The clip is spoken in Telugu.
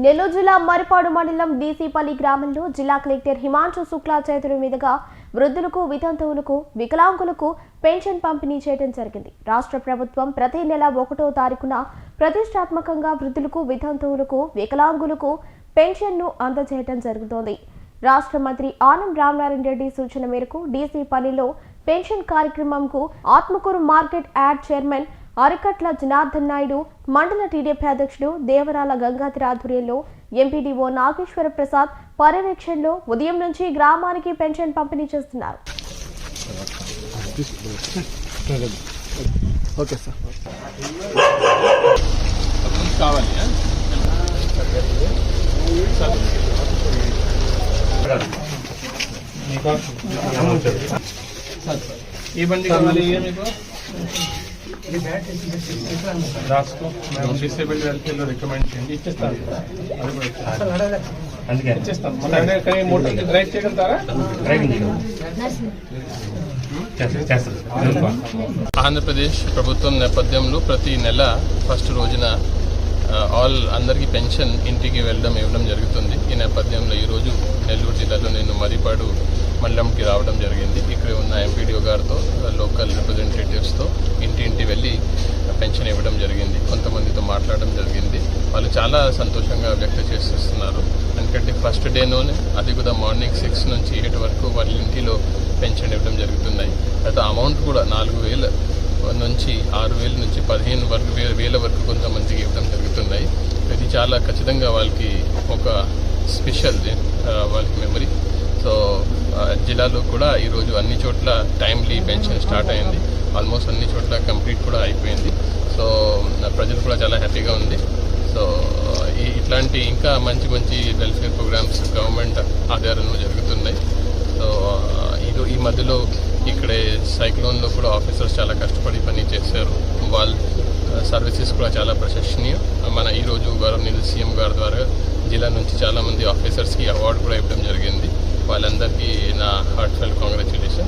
నెల్లూరు జిల్లా మరిపాడు మండలం డీసీపల్లి గ్రామంలో జిల్లా కలెక్టర్ హిమాంశు శుక్లా చేతుల మీదుగా వృద్ధులకు వితంతువులకు వికలాంగులకు పెన్షన్ పంపిణీ చేయడం జరిగింది. రాష్ట్ర ప్రభుత్వం ప్రతి నెల ఒకటో తారీఖున ప్రతిష్టాత్మకంగా వృద్ధులకు వితంతువులకు వికలాంగులకు పెన్షన్ను అందజేయడం జరుగుతోంది. రాష్ట్ర మంత్రి ఆనం రామనారాయణ రెడ్డి సూచన మేరకు డీసీపల్లిలో pension కార్యక్రమంకు Atmakur market yard chairman Arikatla Janardhan Naidu మండల టీడీపీ అధ్యక్షుడు దేవరాల గంగాధర ఆధ్వర్యంలో ఎంపీడీఓ నాగేశ్వర ప్రసాద్ పర్యవేక్షణలో ఉదయం నుంచి గ్రామానికి పెన్షన్ పంపిణీ చేస్తున్నారు. Okay sir. కావాలి. ఆ? ఏ బండి కావాలి. మీకు రాసుకో. మేము డిసేబుల్డ్ వెల్ఫేర్లో రికమెండ్ చేయండి. ఇచ్చేస్తాను. అది కూడా ఇచ్చేస్తాను. ఇచ్చేస్తాను. మళ్ళీ అదే కానీ మోటార్ డ్రైవ్ చేయగలుగుతారా? ఆంధ్రప్రదేశ్ ప్రభుత్వం నేపథ్యంలో ప్రతి నెల ఫస్ట్ రోజున ఆల్ అందరికీ పెన్షన్ ఇంటికి వెళ్ళడం ఇవ్వడం జరుగుతుంది. ఈ నేపథ్యంలో ఈరోజు నెల్లూరు జిల్లాలో నేను మరిపాడు మండలంకి రావడం జరిగింది. ఇక్కడ ఉన్న ఎంపీడీఓ గారితో లోకల్ రిప్రజెంటేటివ్స్తో ఇంటి ఇంటి వెళ్ళి పెన్షన్ ఇవ్వడం జరిగింది కొంతమందితో మాట్లాడడం జరిగింది వాళ్ళు చాలా సంతోషంగా వ్యక్తం చేస్తున్నారు. ఎందుకంటే ఫస్ట్ డేలోనే అది కూడా మార్నింగ్ సిక్స్ నుంచి ఎయిట్ వరకు వాళ్ళ ఇంటిలో పెన్షన్ ఇవ్వడం జరుగుతున్నాయి. అయితే అమౌంట్ కూడా నాలుగు వేల నుంచి ఆరు వేల నుంచి పదిహేను వరకు వేల వరకు కొంతమందికి ఇవ్వడం జరుగుతున్నాయి. ఇది చాలా ఖచ్చితంగా వాళ్ళకి ఒక స్పెషల్ వాళ్ళకి మెమరీ సో జిల్లాలో కూడా ఈరోజు అన్ని చోట్ల టైమ్లీ పెన్షన్ స్టార్ట్ అయింది. ఆల్మోస్ట్ అన్ని చోట్ల కంప్లీట్ కూడా అయిపోయింది. సో ప్రజలు కూడా చాలా హ్యాపీగా ఉంది. సో ఇట్లాంటి ఇంకా మంచి మంచి వెల్ఫేర్ ప్రోగ్రామ్స్ గవర్నమెంట్ ఆధారంలో జరుగుతున్నాయి. సో ఇది ఈ మధ్యలో ఇక్కడే సైక్లోన్లో కూడా ఆఫీసర్స్ చాలా కష్టపడి పని చేశారు. వాళ్ళ సర్వీసెస్ కూడా చాలా ప్రశంసనీయం. మన ఈరోజు గౌరవనీయులు సీఎం గారి ద్వారా జిల్లా నుంచి చాలామంది ఆఫీసర్స్కి అవార్డు కూడా ఇవ్వడం జరిగింది. వాళ్ళందరికీ నా హార్ట్ఫెల్ కాంగ్రాచులేషన్స్